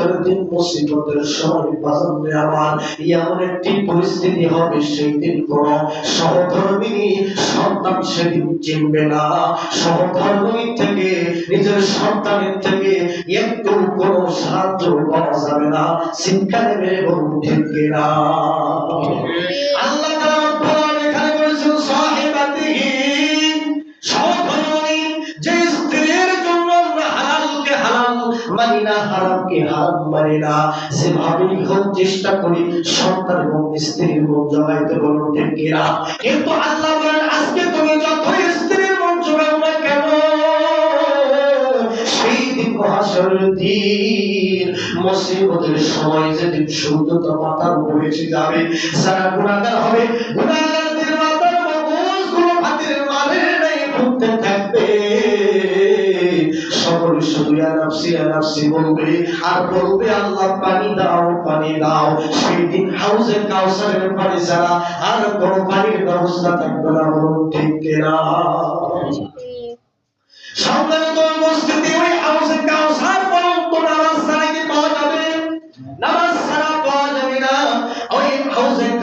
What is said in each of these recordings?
কেয়ামতের দিন মুসিবতের সময় বাজারে আমার এমন একটি পরিস্থিতি হবে সেই দিন কোন সহধর্মিনী সন্তান সেদিন চিনবে না। সহধর্মিনী থেকে নিজের সন্তানের থেকে একটু কোন সাহায্য পাওয়া যাবে না। শিক্ষা নেবে বলুন ঠিক কিনা? আল্লাহ হারাম মানি না। যেভাবেই হোক চেষ্টা করি। সন্তান এবং স্ত্রীর মন জমাইতে বলুন ঠিক কিনা কিন্তু আল্লাহ আজকে তুমি যতই স্ত্রীর মন জমাও না কেন, সেই মুসিবতের সময় যেদিন সূর্যটা মাথার উপরে যাবে যারা গুণাগার হবে। গুণাগারদের মাথার মগজগুলো হাতের মাঝে নেই, ঘুরতে থাকবে সকলে শুধু নাফসি নাফসি, বলবে, আর বলবে, আল্লাহ, পানি দাও পানি দাও। সেই দিন হাউজে কাউসারের পানি ছাড়া আর কোনো পানির ব্যবস্থা থাকবে না ঠিক কিনা?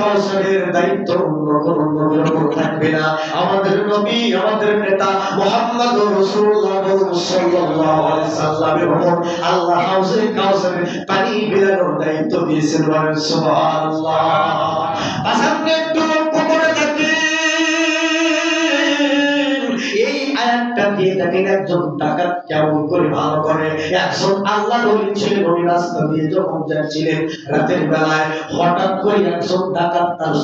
হাউসে দায়িত্ব অন্য কোনো নবীর থাকবে না। আমাদের নবী, আমাদের নেতা মোহাম্মদ রাসূলুল্লাহ সাল্লাল্লাহু আলাইহি সাল্লামের আল্লাহ হাউসে কাউসারের পানি বিলানোর দায়িত্ব দিয়েছেন বলেন সুবহানাল্লাহ। আসামনে একটু ডাকাত কেমন করে ভালো করে, একজন আল্লাহ রাস্তা দিয়ে যখন যাচ্ছিলেন রাতের বেলায়, হঠাৎ করে একজন ডাকাত তার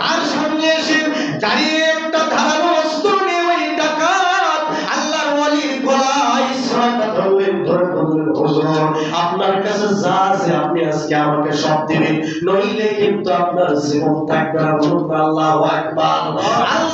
তার সামনে এসে দাঁড়িয়ে একটা ধারালো অস্ত্র নিয়ে ওই ডাকাত আল্লাহর ওয়ালির গলায় ইসরাটা ধরলেন, ধরে বললেন, হুজুর, আপনার কাছে যা আছে আপনি আজকে আমাকে সব দিবেন। নইলে কিন্তু আপনার জীবন থাকবে না। আল্লাহু আকবার। আল্লাহর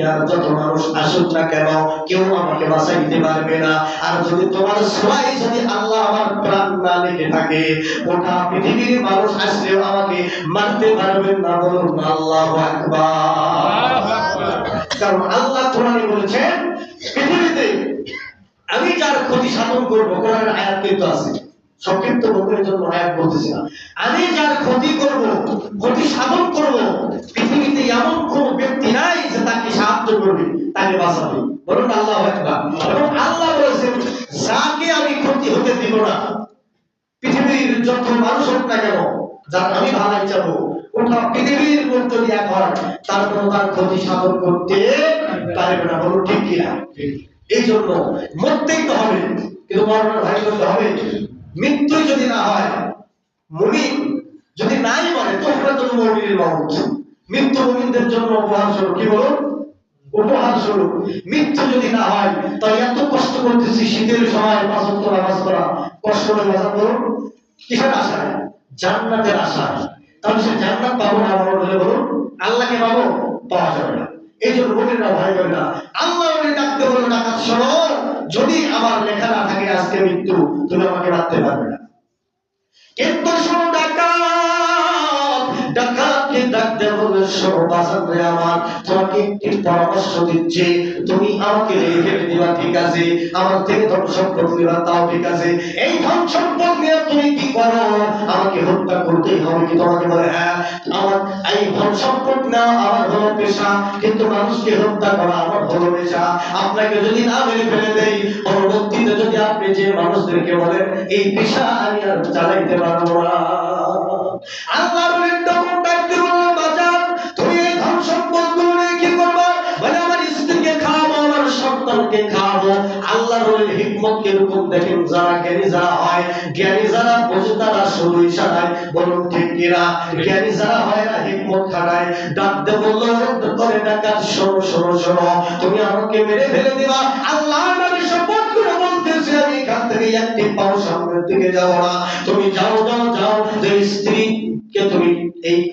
দুনিয়ার যত মানুষ আসুক না কেন, কেউ আমাকে পারবে না। আর যদি তোমার সবাই যদি আল্লাহ আমার প্রাণ না লিখে থাকে, গোটা পৃথিবীর মানুষ আমাকে মারতে পারবেন না বলুন আল্লাহ কারণ আল্লাহ বলেছেন, পৃথিবীতে আমি যার ক্ষতি সাধন করব, কোরআনের আয়াত কিন্তু আছে। সংক্ষিপ্ত বন্ধুর জন্য আয়াত বলতেছি না। আমি যার ক্ষতি করব বলুন আল্লাহ আল্লাহ বলেছেন, যাকে আমি ক্ষতি হতে দিব না, পৃথিবীর যত মানুষ হোক না কেন আমি ভালাই পৃথিবীর যদি হয় তারপর তার ক্ষতি সাধন করতে পারবে না। ঠিক কিনা? এই জন্য মরতেই তো হবে, কিন্তু মরণের ভাই করতে হবে। মৃত্যু যদি না হয়, মুমিন যদি নাই মরে তো মুমিনের মউত মৃত্যু মুমিনদের জন্য উপহার কি বলুন? উপহার মৃত্যু যদি না হয়, তাই এত কষ্ট করতেছি শীতের সময় পড়া, কষ্ট করে কিসের জান্নাতের তাহলে সে জান্নাত পাবো না বলুন, আল্লাহকে পাবো, পাওয়া যাবে না। এই জন্য বোনেরা ভাই বোনেরা আল্লাহ বলে ডাকতে বলো, ডাকাত যদি আমার লেখা না থাকে আজকে মৃত্যু, তুমি আমাকে রাখতে পারবে না। কিন্তু আমাকে হত্যা করতেই হবে কি তোমাকে বলে হ্যাঁ? আমার এই ধন সম্পদ না, আমার পেশা। কিন্তু মানুষকে হত্যা করা আমার হলো পেশা। আপনাকে যদি না মেরে ফেলে দেই, পরবর্তীতে যদি আপনি যে মানুষদেরকে বলেন, এই পেশা আমি আর চালাইতে পারব না। আল্লাহর কীরকম দেখেন যারা জ্ঞানী যারা হয় জ্ঞানী যারা বোঝে তারা শুধু ইশারায় ঠিক জ্ঞানী যারা হয় না খাটায় করে তুমি আমাকে মেরে ফেলে দিবা। আল্লাহ নবী শপথ করে আমি এখান থেকে একটি পাও সামনের দিকে যাব না। তুমি যাও যাও যাও, যে এই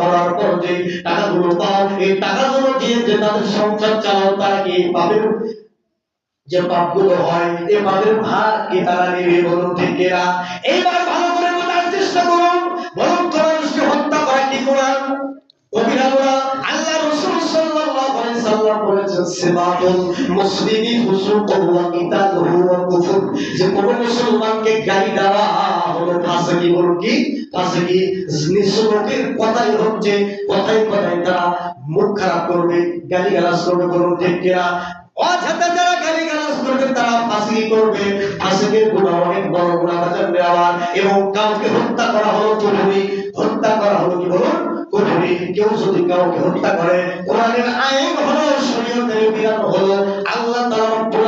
করার পর যে টাকাগুলো পাও, এই টাকাগুলো দিয়ে যে তাদের সংসার চালাও, তারা কি যে পাপগুলো হয়, এই পাপের ভার কি তারা নেবে বলুন ঠিক এইবার ভালো করে বোঝার চেষ্টা করুন সাল্লাম বলেছেন মুসলিমি যে কোন মুসলমানকে গালি দেওয়া হলো বলুন কি কথাই হচ্ছে কথাই কথাই তারা মুখ খারাপ করবে গালি গালাজ করবে বলুন অযথা যারা গালি গালাজ করবে, তারা ফাঁসি করবে। গুণা অনেক বড় গুণা বাজার এবং কাউকে হত্যা করা হলো কুফরি হত্যা করা হলো কি বলুন? কেউ যদি কাউকে হত্যা করে, কোরআনের আইন হলো শরীয়তের বিধান হলো আল্লাহ তাআলা রব্বুল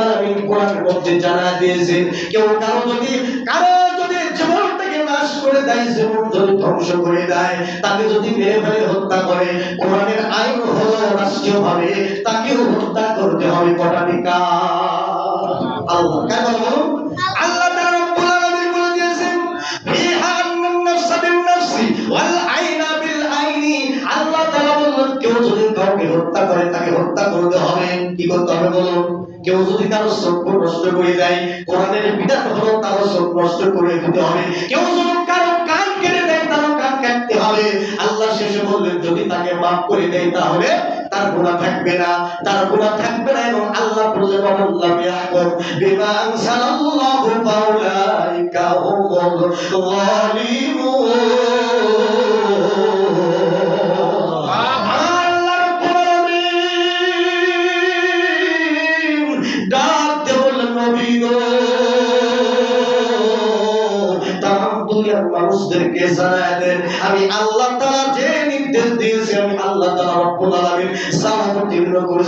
কোরআনের মধ্যে জানা দিয়েছেন কেউ কারও যদি কারও যদি জীবনটাকে নাশ করে দেয়, জীবন যদি ধ্বংস করে দেয়, তাকে যদি মেরে ফেলে হত্যা করে, কোরআনের আইন হলো রাষ্ট্রীয়ভাবে তাকেও হত্যা করতে হবে কটাধিকা আল্লাহ কেন আল্লাহ তাআলা রব্বুল বলে দিয়েছেন ফিহা আন্নান বিন নাফসি ওয়াল কাউকে হত্যা করে, তাকে হত্যা করতে হবে। কি করতে হবে বলুন? কেউ যদি কারও চক্ষু নষ্ট করে দেয়, কোরআনের বিধান হলো তারও চোখ নষ্ট করে দিতে হবে। কেউ যদি কারও কান কেটে দেয় তারও কান কাটতে হবে। আল্লাহ শেষে বললেন, যদি তাকে মাফ করে দেয়, তাহলে তার গুনাহ থাকবে না। তার গুনাহ থাকবে না এবং আল্লাহ বললেন আল্লাহ ইয়াহকুম বিমা আনসালাল্লাহু ফাউলাইকা হুমুল যালিমুন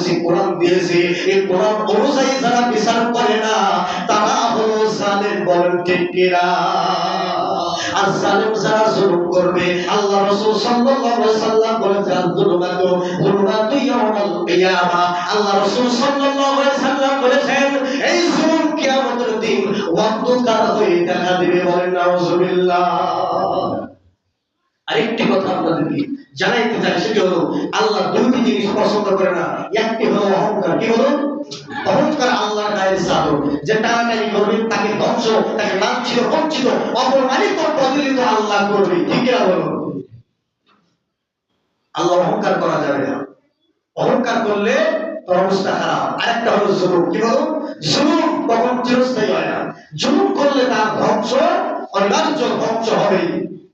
করেছি কোরআন দিয়েছি। এই কোরআন অনুযায়ী যারা বিচার করে না, তারা হলো জালেম বলেন ঠিক আর জালেম যারা জুলুম করবে, আল্লাহ সাল্লাল্লাহু আলাইহি সাল্লাম জুলুমাতু ইয়াউমাল কিয়ামা। আল্লাহ সাল্লাল্লাহু আলাইহি সাল্লাম বলেছেন, এই জুলুম কিয়ামতের দিন অন্ধকার হয়ে দেখা দিবে বলেন, নাউজুবিল্লাহ। আরেকটি কথা আপনাদেরকে জানাইতে চাই, সেটি হলো, আল্লাহ দুইটি জিনিস পছন্দ করে না। একটি হলো অহংকার, কি হলো? অহংকার আল্লাহর গায়ের চাদর, যে টানাটানি করবে, তাকে ধ্বংস, তাকে লাঞ্ছিত, বঞ্চিত, অপমানিত প্রতিনিধিত আল্লাহ করবে। ঠিক কিনা আল্লাহ অহংকার করা যাবে না। অহংকার করলে তোর অবস্থা খারাপ। আরেকটা হলো জুলুম, কি বলো? জুলুম কখন চিরস্থায়ী হয় না। জুলুম করলে তার ধ্বংস, অনিবার্য ধ্বংস হবেই।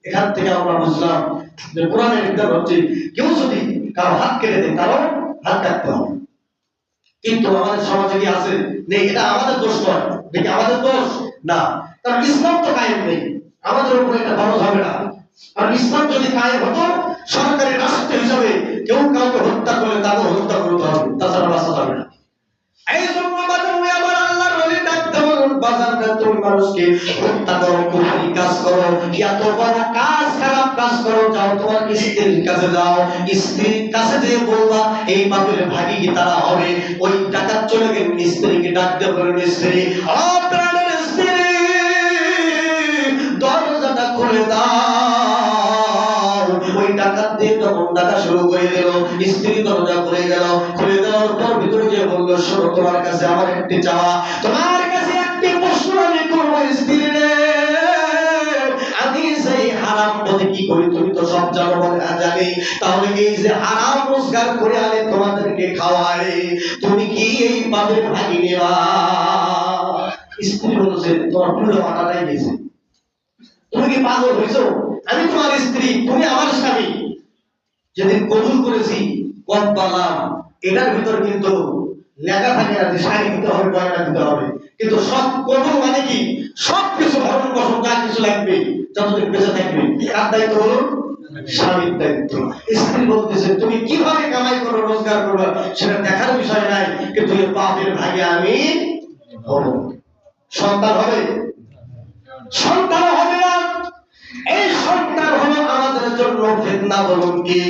এখান থেকে আমরা বুঝলাম যে কোরআনের বিধান হচ্ছে কেউ যদি কারও হাত কেটে দেয়, তারও হাত কাটতে হবে। কিন্তু আমাদের সমাজে কি আছে? নেই, এটা আমাদের দোষ নয়। দেখি আমাদের দোষ? না। কারণ ইসলাম তো কায়েম নেই। আমাদের উপরে এটা খরচ হবে না। কারণ ইসলাম যদি কায়েম হতো মানুষকে কাজ করো এত বড় কাজ খারাপ কাজ করো, যাও তোমার স্ত্রীর কাছে যাও, স্ত্রীর কাছে যে বলবা, এই পাপের ভাগী তারা হবে? ওই টাকা চলে গেল, স্ত্রীকে ডাকতে বলুন স্ত্রী প্রাণের স্ত্রী, দরজাটা খুলে দাও। দিয়ে তখন টাকা শুরু করে দিল, স্ত্রী দরজা খুলে গেল, খুলে দেওয়ার পর ভিতরে গিয়ে বলল তোমার কাছে আমার একটি চাওয়া, তোমার হারাম কি তুমি তো সব জানো বলে না তাহলে এই যে হারাম রোজগার করে তোমাদেরকে খাওয়াই তুমি কি এই ভাগি গেছে তুমি কি পাগল আমি তোমার স্ত্রী, তুমি আমার স্বামী। যেদিন কবুল করেছি পালাম। এটার ভিতর কিন্তু লেখা থাকে না যে শাড়ি দিতে হবে দিতে হবে। কিন্তু সব কবুল মানে কি? সব কিছু ভরণ পোষণ যা কিছু লাগবে। যতদিন কার দায়িত্ব হলো স্বামীর দায়িত্ব। স্ত্রী বলতেছে, তুমি কীভাবে কামাই করো, রোজগার করো, সেটা দেখার বিষয় নাই, কিন্তু এই পাপের ভাগে আমি হব। সন্তান হবে? সন্তান হবে না। এই সন্তান হলো আমাদের জন্য ফিতনা বলুন কি?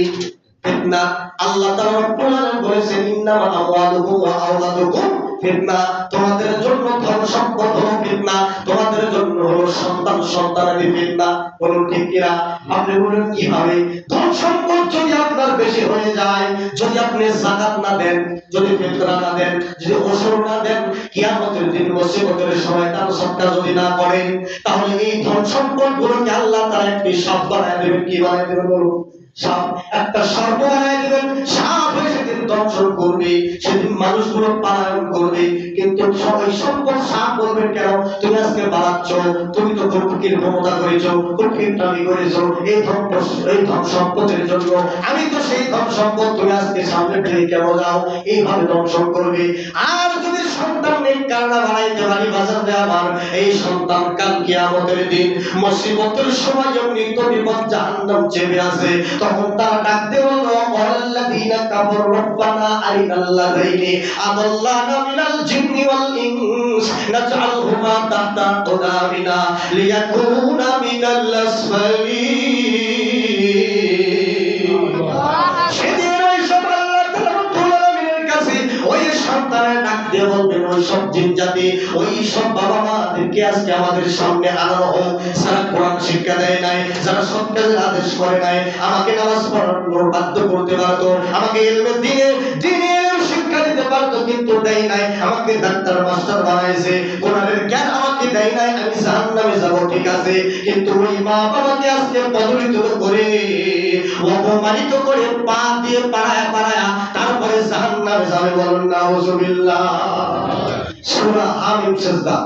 ফিতনা। আল্লাহ তাআলা রব্বুল আলামিন বলেছেন, ইন্নামা আমওয়ালুকুম ওয়া আওলাদুকুম ফিতনা। তোমাদের জন্য ধন সম্পদ হলো ফিতনা। তোমাদের জন্য সন্তান, সন্তানাদি ফিতনা। বলুন ঠিক কিনা? আপনি বলুন কীভাবে? ধন সম্পদ যদি আপনার বেশি হয়ে যায়, যদি আপনি জাকাত না দেন, যদি ফিতরা না দেন, যদি ওসর না দেন, কিয়ামতের দিন মুসিবতের সময় দান সৎকার যদি না করেন, তাহলে এই ধন সম্পদ গুলোকে আল্লাহ তাআলা একটি সাপ বানায় দেবেন। কি বানায় দেবেন বলুন? একটা সর্প সাপ সেদিন দর্শন করবে, সেদিন মানুষগুলো পালায়ন করবে। কিন্তু সবাই সম্পদ সাপ বলবেন কেন? তুমি আজকে বাড়াচ্ছ, তুমি তো প্রকৃতির মমতা করেছ প্রকৃতির দাবি করেছ, এই ধন এই ধন সম্পদের জন্য। আমি তো সেই ধন সম্পদ তুমি আজকে সামনে কেন যাও এইভাবে দংশন করবে। আর যদি সন্তান কারণা বাড়াইতে পারি দেওয়া আমার এই সন্তান কাল কিয়ামতের দিন মুসিবতের সময় যখন নিত্য বিপদ জাহান্নাম চেপে আসে তখন তারা ডাক দিয়ে বলল আল্লাযীনা কাফারু রব্বানা আরিনাল্লাযীনি আদাল্লানা মিনাল জিন্নি ওয়াল ইনস নাজআলহুমা তাহতা কুদামিনা লিয়াকুনা মিনাল আসফালিন. ওই ডাক ওই সব জিন জাতি ওই সব বাবা মাদেরকে আজকে আমাদের সামনে আনানো হোক কোরআন শিক্ষা দেয় নাই, যারা সব কাজের আদেশ করে নাই, আমাকে নামাজ পড়ানোর বাধ্য করতে পারতো। আমাকে ইলমে দিনে দিনে ইলম তো কিন্তু দেয় নাই, আমাকে ডাক্তার মাস্টার বানাইছে কোরআনের জ্ঞান আমাকে দেয় নাই, আমি জাহান্নামে যাব, ঠিক আছে? কিন্তু ওই মা বাবাকে আজকে পদলিত করে, অপমানিত করে পা দিয়ে পাড়ায় পাড়ায় তারপরে জাহান্নামে যাবে বলুন নাউজুবিল্লাহ সূরা আমিন সেজদা।